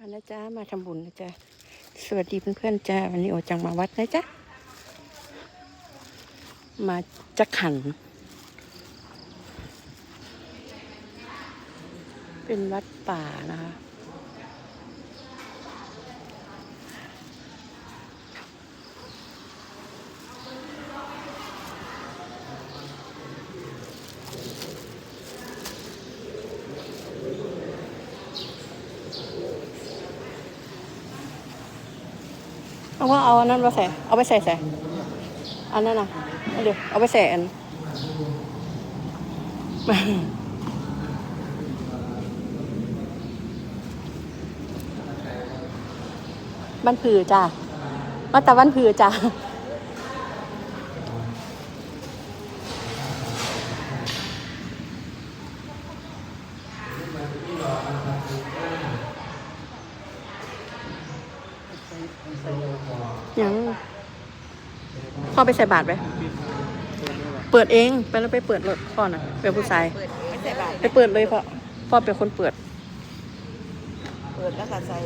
มานะจ๊ะมาทำบุญนะจ๊ะสวัสดีเพื่อนๆจ้าวันนี้โอจังมาวัดนะจ๊ะมาจักขัน เป็นวัดป่านะคะ เอาว่าเอาอันนั้นมาใส่ เอาไปใส่ใส่ อันนั้นนะเอาเดี๋ยวเอาไปใส่อันบ้านผือจ้ามาแต่บ้านผือจ้า ยังพ่อไปใส่บาตรไหมเปิดเองไปแล้วไปเปิดรถพ่อน่ะเป็นผู้ชายเปิดไม่ใส่บาตรไปเปิดเลยพ่อพ่อเป็นคนเปิด เปิดแล้วก็ใส่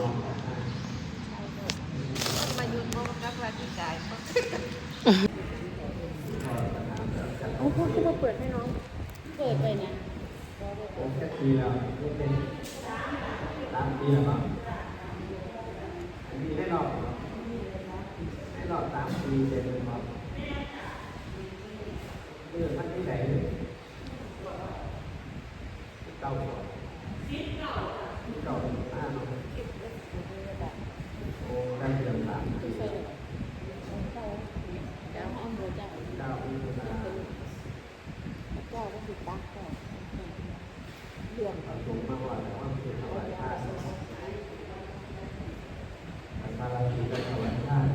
มายุนโมกับราชิกายโอ้พ่อที่เราเปิดให้น้อง เปิดไปนะปีแล้วเป็นสามปีแล้วมั้งมีได้รอบได้รอบ สามปีเต็มเลยครับเรื่องมันที่ไหนเลยเก้าก่อนเก้าห้าเนาะโอ้ได้เดือนสามปีเจ้าห้องดูเจ้าเก้าปีมาเจ้าก็ติดตักเจ้าเรื่องของมมาว่าแต่ว่าเป็นถวายทานภารกิจได้ถวายทานถ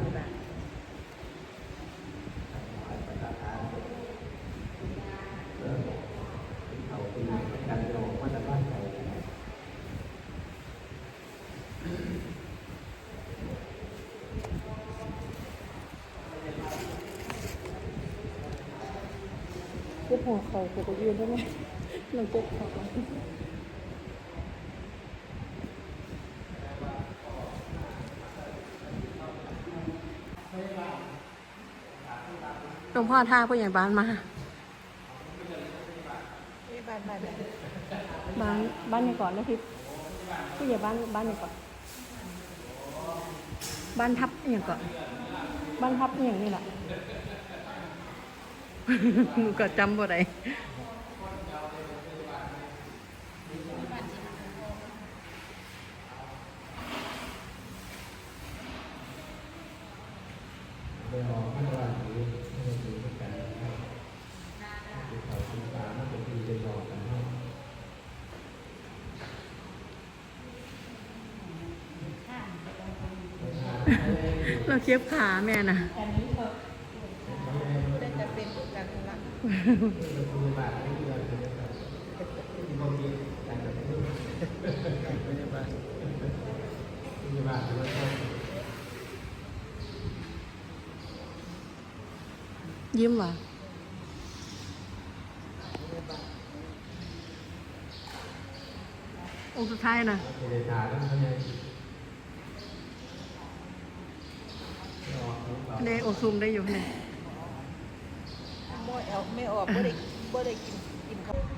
วายประทานเออเอาปีกันโยมมาจากบ้านเขา เก็บ หัวเขาไปยืนได้ไหมหนึ่งเก็บหัวหลวงพ่อท่าผู้ใหญ่บ้านมาบ้านบ้านไหนบ้านบ้านนี้ก่อนนะพี่ผู้ใหญ่บ้านบ้านนี้ก่อน บ้านทับอย่างก่อน บ้านทับอย่างนี่แหละ หนูก็จำบ่ได้ไปออกไม่ว่าหรือไม่ถือกันให้คือเขาคือตาไม่เป็นปีเป็นรอกันให้เราเคียบขาแม่น่ะ ยวกับที่บ่มีการแบบนี้ไม่ได้บ้านที่บ้านมันก็ ยิ้มว่ะองค์สุดท้ายนะ เดชาแล้วมันยังออกหรือเปล่า ในโอซูมได้อยู่เนี่ย โมเอลไม่ออกไม่ได้ไม่ได้กินกินข้าวเขา